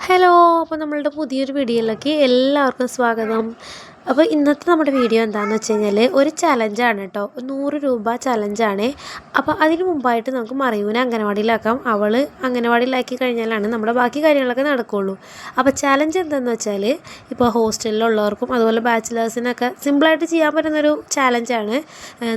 Hello അപ്പോൾ നമ്മളുടെ പുതിയൊരു വീഡിയോയിലേക്ക് എല്ലാവർക്കും സ്വാഗതം. അപ്പോൾ ഇന്നത്തെ നമ്മുടെ വീഡിയോ എന്താണെന്ന് വെച്ച് കഴിഞ്ഞാൽ ഒരു ചലഞ്ചാണ് കേട്ടോ നൂറ് രൂപ ചലഞ്ചാണ് അപ്പോൾ അതിന് മുമ്പായിട്ട് നമുക്ക് മറിയൂനെ അംഗനവാടിയിലാക്കാം. അവൾ അംഗനവാടിയിലാക്കി കഴിഞ്ഞാലാണ് നമ്മുടെ ബാക്കി കാര്യങ്ങളൊക്കെ നടക്കുകയുള്ളൂ അപ്പോൾ ചലഞ്ച് എന്താണെന്ന് വെച്ചാൽ ഇപ്പോൾ ഹോസ്റ്റലിലുള്ളവർക്കും അതുപോലെ ബാച്ചിലേഴ്സിനൊക്കെ സിമ്പിളായിട്ട് ചെയ്യാൻ പറ്റുന്നൊരു ചാലഞ്ചാണ്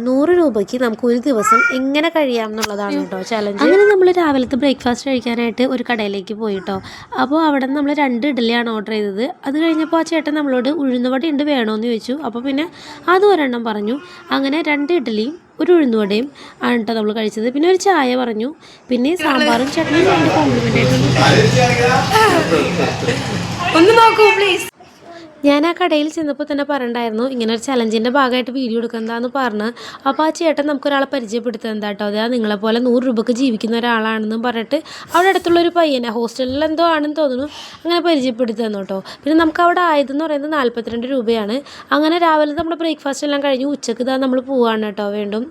നൂറ് രൂപയ്ക്ക് നമുക്ക് ഒരു ദിവസം എങ്ങനെ കഴിയാം എന്നുള്ളതാണ് കേട്ടോ ചലഞ്ച് അങ്ങനെ നമ്മൾ രാവിലത്തെ ബ്രേക്ക്ഫാസ്റ്റ് കഴിക്കാനായിട്ട് ഒരു കടയിലേക്ക് പോയി കേട്ടോ അപ്പോൾ അവിടെ നിന്ന് നമ്മൾ രണ്ട് ഇഡ്ഡലിയാണ് ഓർഡർ ചെയ്തത്. അത് കഴിഞ്ഞപ്പോൾ ആ ചേട്ടൻ നമ്മളോട് ഉഴുന്നുവട ഉണ്ട് വേണമെന്ന് ചോദിച്ചു. അപ്പോൾ പിന്നെ അത് ഒരെണ്ണം പറഞ്ഞു. അങ്ങനെ രണ്ട് ഇഡ്ഡലിയും ഒരു ഉഴുന്നുവടയും ആണ് കേട്ടോ നമ്മൾ കഴിച്ചത്. പിന്നെ ഒരു ചായ പറഞ്ഞു. പിന്നെ സാമ്പാറും ചട്നിയും കോംപ്ലിമെന്റ് ആയിട്ടുണ്ട് ഒന്ന് നോക്കൂ പ്ലീസ് ഞാൻ ആ കടയിൽ ചെന്നപ്പോൾ തന്നെ പറഞ്ഞിട്ടുണ്ടായിരുന്നു ഇങ്ങനെ ഒരു ചലഞ്ചിന്റെ ഭാഗമായിട്ട് വീഡിയോ എടുക്കുന്നതാന്ന് പറഞ്ഞ്. അപ്പോൾ ആ ചേട്ടൻ നമുക്കൊരാളെ പരിചയപ്പെടുത്തുന്നത് കേട്ടോ അതാ നിങ്ങളെപ്പോലെ നൂറ് രൂപയ്ക്ക് ജീവിക്കുന്ന ഒരാളാണെന്നും പറഞ്ഞിട്ട് അവിടെ അടുത്തുള്ള ഒരു പയ്യനെ ഹോസ്റ്റലിൽ എന്തോ ആണെന്ന് തോന്നുന്നു അങ്ങനെ പരിചയപ്പെടുത്തി തന്നു കേട്ടോ പിന്നെ നമുക്ക് അവിടെ ആയതെന്ന് പറയുന്നത് നാൽപ്പത്തിരണ്ട് രൂപയാണ്. അങ്ങനെ രാവിലെ നമ്മുടെ ബ്രേക്ക്ഫാസ്റ്റ് എല്ലാം കഴിഞ്ഞ് ഉച്ചയ്ക്ക് ഇതാ നമ്മൾ പോവാണ് കേട്ടോ വീണ്ടും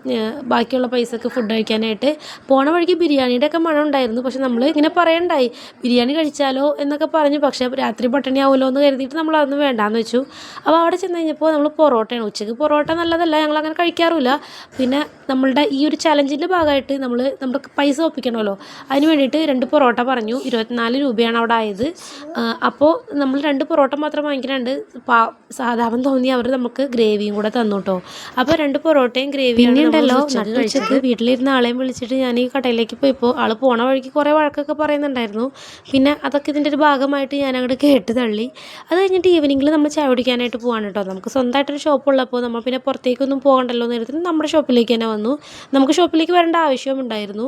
ബാക്കിയുള്ള പൈസക്ക് ഫുഡ് കഴിക്കാനായിട്ട്. പോണ വഴിക്ക് ബിരിയാണിയുടെ ഒക്കെ മണം ഉണ്ടായിരുന്നു. പക്ഷെ നമ്മൾ ഇങ്ങനെ പറയണ്ടായി ബിരിയാണി കഴിച്ചാലോ? എന്നൊക്കെ പറഞ്ഞു. പക്ഷേ രാത്രി പട്ടിണി ആവുമല്ലോ എന്ന് കരുതിയിട്ട് നമ്മൾ അതൊന്നും വേണ്ടാന്ന് വെച്ചു. അപ്പോൾ അവിടെ ചെന്ന് കഴിഞ്ഞപ്പോൾ നമ്മൾ പൊറോട്ടയാണ് ഉച്ചയ്ക്ക്. പൊറോട്ട നല്ലതല്ല ഞങ്ങൾ അങ്ങനെ കഴിക്കാറില്ല പിന്നെ നമ്മളുടെ ഈ ഒരു ചലഞ്ചിന്റെ ഭാഗമായിട്ട് നമ്മൾ നമ്മുടെ പൈസ ഒപ്പിക്കണമല്ലോ. അതിന് വേണ്ടിയിട്ട് രണ്ട് പൊറോട്ട പറഞ്ഞു. ഇരുപത്തിനാല് രൂപയാണ് അവിടെ ആയത്. അപ്പോൾ നമ്മൾ രണ്ട് പൊറോട്ട മാത്രം വാങ്ങിക്കുന്നുണ്ട് പാ സാധാരണ തോന്നി അവർ നമുക്ക് ഗ്രേവിയും കൂടെ തന്നു കേട്ടോ അപ്പോൾ രണ്ട് പൊറോട്ടയും ഗ്രേവിയും ഉണ്ടല്ലോ ഉച്ചയ്ക്ക് വീട്ടിലിരുന്ന ആളെയും വിളിച്ചിട്ട് ഞാൻ ഈ കടയിലേക്ക് പോയപ്പോൾ ആൾ പോണ വഴിക്ക് കുറേ വഴക്കൊക്കെ പറയുന്നുണ്ടായിരുന്നു. പിന്നെ അതൊക്കെ ഇതിന്റെ ഒരു ഭാഗമായിട്ട് ഞാൻ അങ്ങോട്ട് കേട്ട് തള്ളി. അത് കഴിഞ്ഞിട്ട് ഈവനിങ്ങിൽ നമ്മൾ ചായ കുടിക്കാനായിട്ട് പോവാണ് കേട്ടോ. നമുക്ക് സ്വന്തമായിട്ടൊരു ഷോപ്പ് ഉള്ളപ്പോൾ നമ്മൾ പിന്നെ പുറത്തേക്കൊന്നും പോകണ്ടല്ലോ കരുതി നമ്മുടെ ഷോപ്പിലേക്ക് തന്നെ വന്നു. നമുക്ക് ഷോപ്പിലേക്ക് വരേണ്ട ആവശ്യവും ഉണ്ടായിരുന്നു.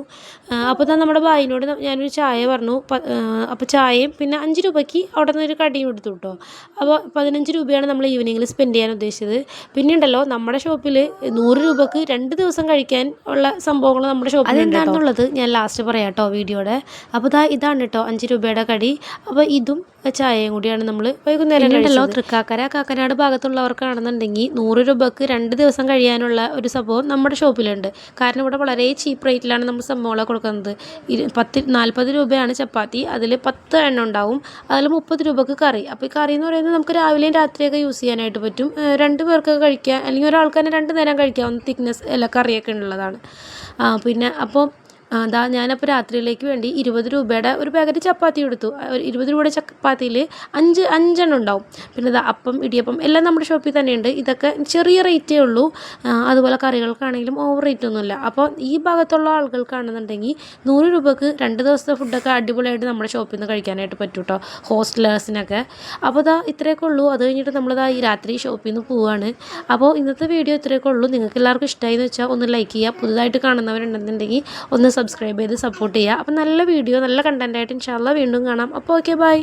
അപ്പോൾ തന്നെ നമ്മുടെ ഭായിനോട് ന- ഞാനൊരു ചായ പറഞ്ഞു. അപ്പോൾ ചായയും പിന്നെ അഞ്ച് രൂപയ്ക്ക് അവിടെ നിന്ന് ഒരു കടിയും എടുത്തു കേട്ടോ. അപ്പോൾ പതിനഞ്ച് രൂപയാണ് നമ്മൾ ഈവനിങ്ങിൽ സ്പെൻഡ് ചെയ്യാൻ ഉദ്ദേശിച്ചത്. പിന്നെ ഉണ്ടല്ലോ നമ്മുടെ ഷോപ്പിൽ നൂറ് രൂപക്ക് രണ്ട് ദിവസം കഴിക്കാൻ ഉള്ള സംഭവങ്ങൾ നമ്മുടെ ഷോപ്പിൽ അതെന്താണെന്നുള്ളത് ഞാൻ ലാസ്റ്റ് പറയാം കേട്ടോ വീഡിയോയുടെ. അപ്പോൾ ഇതാ ഇതാണ് കേട്ടോ അഞ്ച് രൂപയുടെ കടി. അപ്പോൾ ഇതും ചായയും കൂടിയാണ് നമ്മൾ വൈകുന്നേരം ഉണ്ടല്ലോ തൃക്കാക്കര കാക്കനാട് ഭാഗത്തുള്ളവർക്കാണെന്നുണ്ടെങ്കിൽ നൂറ് രൂപക്ക് രണ്ട് ദിവസം കഴിയാനുള്ള ഒരു സംഭവം നമ്മുടെ ഷോപ്പിലുണ്ട്. കാരണം ഇവിടെ വളരെ ചീപ്പ് റേറ്റിലാണ് നമ്മൾ സംഭവങ്ങളെ കൊടുക്കുന്നത്. പത്ത് നാൽപ്പത് രൂപയാണ് ചപ്പാത്തി. അതിൽ പത്ത് എണ്ണം ഉണ്ടാവും. അതിൽ മുപ്പത് രൂപക്ക് കറി. അപ്പോൾ ഈ കറി എന്ന് പറയുന്നത് നമുക്ക് രാവിലെയും രാത്രിയൊക്കെ യൂസ് ചെയ്യാനായിട്ട് പറ്റും. രണ്ട് പേർക്കൊക്കെ കഴിക്കാം അല്ലെങ്കിൽ ഒരാൾക്ക് തന്നെ രണ്ട് നേരം കഴിക്കാവുന്ന തിക്നെസ് അല്ല കറിയൊക്കെ ഉള്ളതാണ്. പിന്നെ അപ്പോൾ അതാ ഞാനപ്പോൾ രാത്രിയിലേക്ക് വേണ്ടി ഇരുപത് രൂപയുടെ ഒരു പാക്കറ്റ് ചപ്പാത്തി എടുത്തു. ഒരു ഇരുപത് രൂപയുടെ ചപ്പാത്തിയിൽ അഞ്ച് അഞ്ചെണ്ണം ഉണ്ടാവും. പിന്നെ ഇതാ അപ്പം ഇടിയപ്പം എല്ലാം നമ്മുടെ ഷോപ്പിൽ തന്നെയുണ്ട്. ഇതൊക്കെ ചെറിയ റേറ്റേ ഉള്ളൂ. അതുപോലെ കറികൾക്കാണെങ്കിലും ഓവർ റേറ്റ് ഒന്നുമില്ല. അപ്പോൾ ഈ ഭാഗത്തുള്ള ആളുകൾക്കാണെന്നുണ്ടെങ്കിൽ നൂറ് രൂപക്ക് രണ്ട് ദിവസത്തെ ഫുഡൊക്കെ അടിപൊളിയായിട്ട് നമ്മുടെ ഷോപ്പിൽ നിന്ന് കഴിക്കാനായിട്ട് പറ്റും കേട്ടോ ഹോസ്റ്റലേഴ്സിനൊക്കെ. അപ്പോൾ ഇതാ ഇത്രയൊക്കെ ഉള്ളൂ. അത് കഴിഞ്ഞിട്ട് നമ്മളിതാ ഈ രാത്രി ഷോപ്പിൽ നിന്ന് പോവുകയാണ് അപ്പോൾ ഇന്നത്തെ വീഡിയോ ഇത്രയൊക്കെ ഉള്ളൂ. നിങ്ങൾക്ക് എല്ലാവർക്കും ഇഷ്ടമായി എന്ന് വെച്ചാൽ ഒന്ന് ലൈക്ക് ചെയ്യുക. പുതുതായിട്ട് കാണുന്നവരുണ്ടെന്നുണ്ടെങ്കിൽ ഒന്ന് സബ്സ്ക്രൈബ് ചെയ്ത് സപ്പോർട്ട് ചെയ്യുക. അപ്പോൾ നല്ല വീഡിയോ നല്ല കണ്ടന്റായിട്ട് ഇൻഷാല്ല വീണ്ടും കാണാം. അപ്പോൾ ഓക്കെ ബൈ